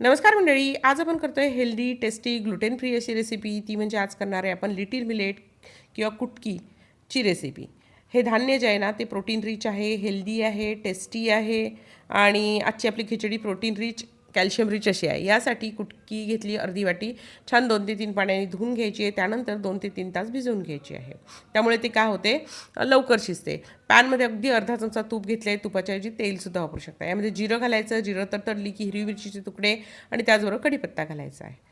नमस्कार मंडळी आज आपण करतोय हेल्दी टेस्टी ग्लुटेन फ्री अशी रेसिपी ती म्हणजे आज करणार आहे आपण लिटिल मिलेट किंवा कुटकीची रेसिपी हे धान्य जे आहे ना ते प्रोटीन रिच आहे हेल्दी आहे टेस्टी आहे आणि आजची आपली khichdi protein rich calcium rich अशी आहे. यासाठी कुटकी घेतली अर्धी वाटी छान दोन ते तीन पाण्याने धुवून घ्यायची आहे. त्यानंतर दोन ते तीन तास भिजवून घ्यायची आहे. त्यामुळे ते काय होते? लवकर शिजते. पॅनमध्ये अगदी अर्धा चमचा तूप घेतले तुपाच्या ऐवजी तेलसुद्धा वापरू शकता. यामध्ये जिरं घालायचं. जिरं तर तडली की हिरवी मिरचीचे तुकडे आणि त्याचबरोबर कढीपत्ता घालायचा आहे.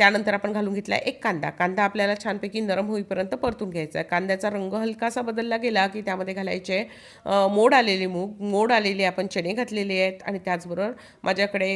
त्यानंतर आपण घालून घेतला एक कांदा. कांदा आपल्याला छानपैकी नरम होईपर्यंत परतून घ्यायचा. आहे कांद्याचा रंग हलकासा बदलला गेला की त्यामध्ये घालायचे मोड आलेले मूग. मोड आलेले आपण चणे घातलेले आहेत आणि त्याचबरोबर माझ्याकडे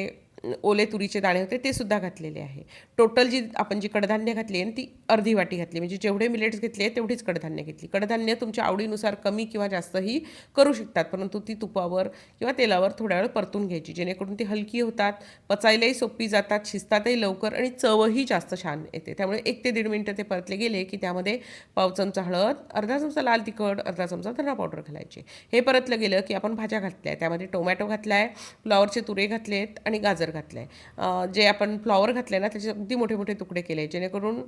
ओले तुरीचे दाणे होते ते सुद्धा घातलेले आहे. टोटल जी आपण जी कडधान्य घातली आहे ती अर्धी वाटी घातली. म्हणजे जेवढे मिलेट्स घेतले तेवढीच कडधान्य घेतली. कडधान्य तुमच्या आवडीनुसार कमी किंवा जास्तही करू शकतात परंतु ती तुपावर किंवा तेलावर थोड्या वेळ परतून घ्यायची. जेणेकरून ती हलकी होतात पचायलाही सोपी जातात शिजतातही लवकर आणि चवही जास्त छान येते. त्यामुळे एक ते दीड मिनटं ते परतले गेले की त्यामध्ये पाव चमचा हळद अर्धा चमचा लाल तिखट अर्धा चमचा धना पावडर घालायचे. हे परतलं गेलं की आपण भाज्या घातल्या त्यामध्ये टोमॅटो घातला आहे फ्लॉवरचे तुरे घातलेत आणि गाजर घातलं आहे जे आपण फ्लॉवर घातले ना त्याचे अगदी मोठे मोठे तुकडे केले जेणेकरून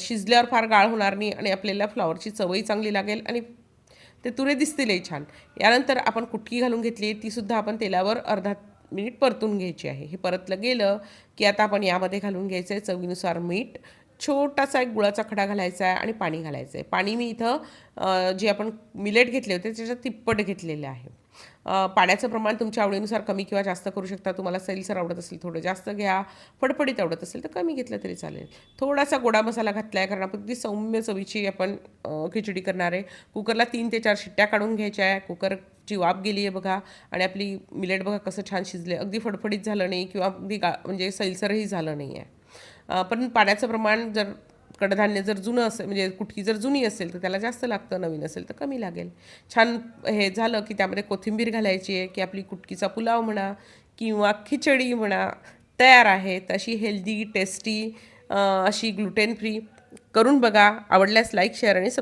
शिजल्यावर फार गाळ होणार नाही आणि आपल्याला फ्लॉवरची चवही चांगली लागेल आणि ते तुरे दिसतीलही छान. यानंतर आपण कुटकी घालून घेतली तीसुद्धा आपण तेलावर अर्धा मिनिट परतून घ्यायची आहे. हे परतलं गेलं की आता आपण यामध्ये घालून घ्यायचं आहे चवीनुसार मीठ छोटासा एक गुळाचा खडा घालायचा आहे आणि पाणी घालायचं आहे पाणी मी इथं जे आपण मिलेट घेतले होते त्याच्यात तिप्पट घेतलेलं आहे. पाण्याचं प्रमाण तुमच्या आवडीनुसार कमी किंवा जास्त करू शकता. तुम्हाला सैलसर आवडत असेल थोडं जास्त घ्या. फडफडीत आवडत असेल तर कमी घेतलं तरी चालेल. थोडासा गोडा मसाला घातला आहे कारण आपण अगदी सौम्य चवीची आपण खिचडी करणार आहे. कुकरला तीन ते चार शिट्ट्या काढून घ्यायच्या आहे. कुकरची वाफ गेली आहे बघा. आणि आपली मिलेट बघा कसं छान शिजले अगदी फडफडीत झालं नाही किंवा अगदी गा म्हणजे सैलसरही झालं नाही आहे पण पाण्याचं प्रमाण जर कडधान्य जर जुनं असेल म्हणजे कुटकी जर जुनी असेल तर त्याला जास्त लागतं नवीन असेल तर कमी लागेल. छान हे झालं की त्यामध्ये कोथिंबीर घालायची आहे की आपली कुटकीचा पुलाव म्हणा किंवा खिचडी म्हणा तयार आहे तशी हेल्दी टेस्टी अशी ग्लुटेन फ्री. करून बघा आवडल्यास लाईक शेअर आणि सबस्क्राईब